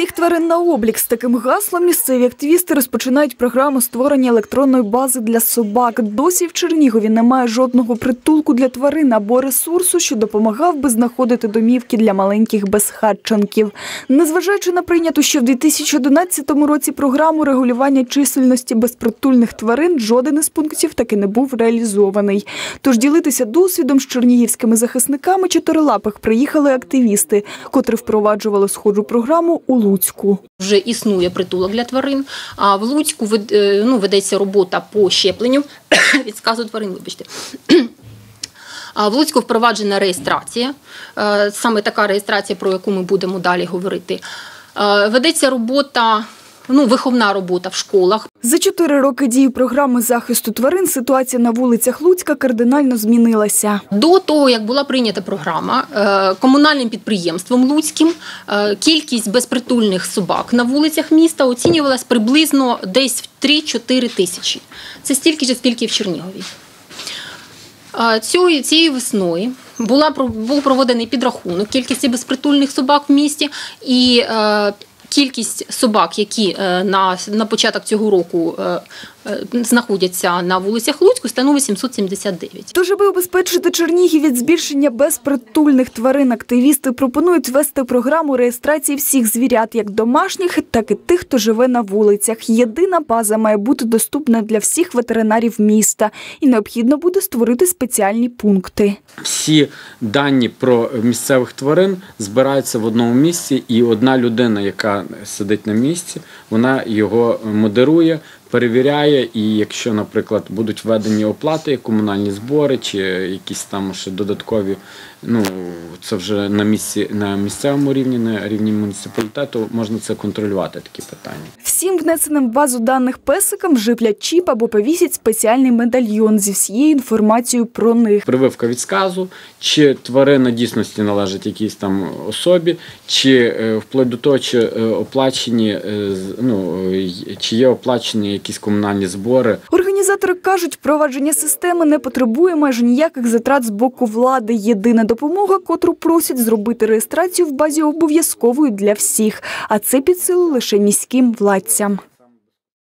всіх тварин на облік. З таким гаслом місцеві активісти розпочинають програму створення електронної бази для собак. Досі в Чернігові немає жодного притулку для тварин або ресурсу, що допомагав би знаходити домівки для маленьких безхатченків. Незважаючи на прийняту ще в 2011 році програму регулювання чисельності безпритульних тварин, жоден із пунктів таки не був реалізований. Тож ділитися досвідом з чернігівськими захисниками чотирилапих приїхали активісти, котрі впроваджували схожу програму у Луцьку. Вже існує притулок для тварин. А в Луцьку е, ну, ведеться робота по щепленню від сказу тварин. Вибачте. В Луцьку впроваджена реєстрація, е, саме така реєстрація, про яку ми будемо далі говорити. Е, Ведеться робота, ну, виховна робота в школах. За чотири роки дії програми захисту тварин ситуація на вулицях Луцька кардинально змінилася. До того, як була прийнята програма е, комунальним підприємством Луцьким, е, кількість безпритульних собак на вулицях міста оцінювалась приблизно десь в 3-4 тисячі. Це стільки ж, скільки в Чернігові. Цієї, цієї весною була, був проведений підрахунок кількості безпритульних собак в місті і е, кількість собак, які е, на, на початок цього року е, е, знаходяться на вулицях Луцьку, становить 779. Тож, аби обезпечити Чернігів від збільшення безпритульних тварин, активісти пропонують ввести програму реєстрації всіх звірят, як домашніх, так і тих, хто живе на вулицях. Єдина база має бути доступна для всіх ветеринарів міста, і необхідно буде створити спеціальні пункти. всі дані про місцевих тварин збираються в одному місці, і одна людина, яка сидить на місці, вона його модерує, перевіряє. І якщо, наприклад, будуть введені оплати, комунальні збори чи якісь там ще додаткові, ну це вже на місці на місцевому рівні, на рівні муніципалітету, можна це контролювати. Такі питання. Всім внесеним в базу даних песикам вжиплять чіп або повісять спеціальний медальйон зі всією інформацією про них. Прививка від сказу, чи тварина дійсності належить якійсь там особі, чи е, вплоть до того, чи е, оплачені, е, ну, чи є оплачені якісь комунальні збори. Організатори кажуть, впровадження системи не потребує майже ніяких затрат з боку влади. Єдина допомога, котру просять зробити реєстрацію в базі обов'язковою для всіх, а це під силу лише міським владцям.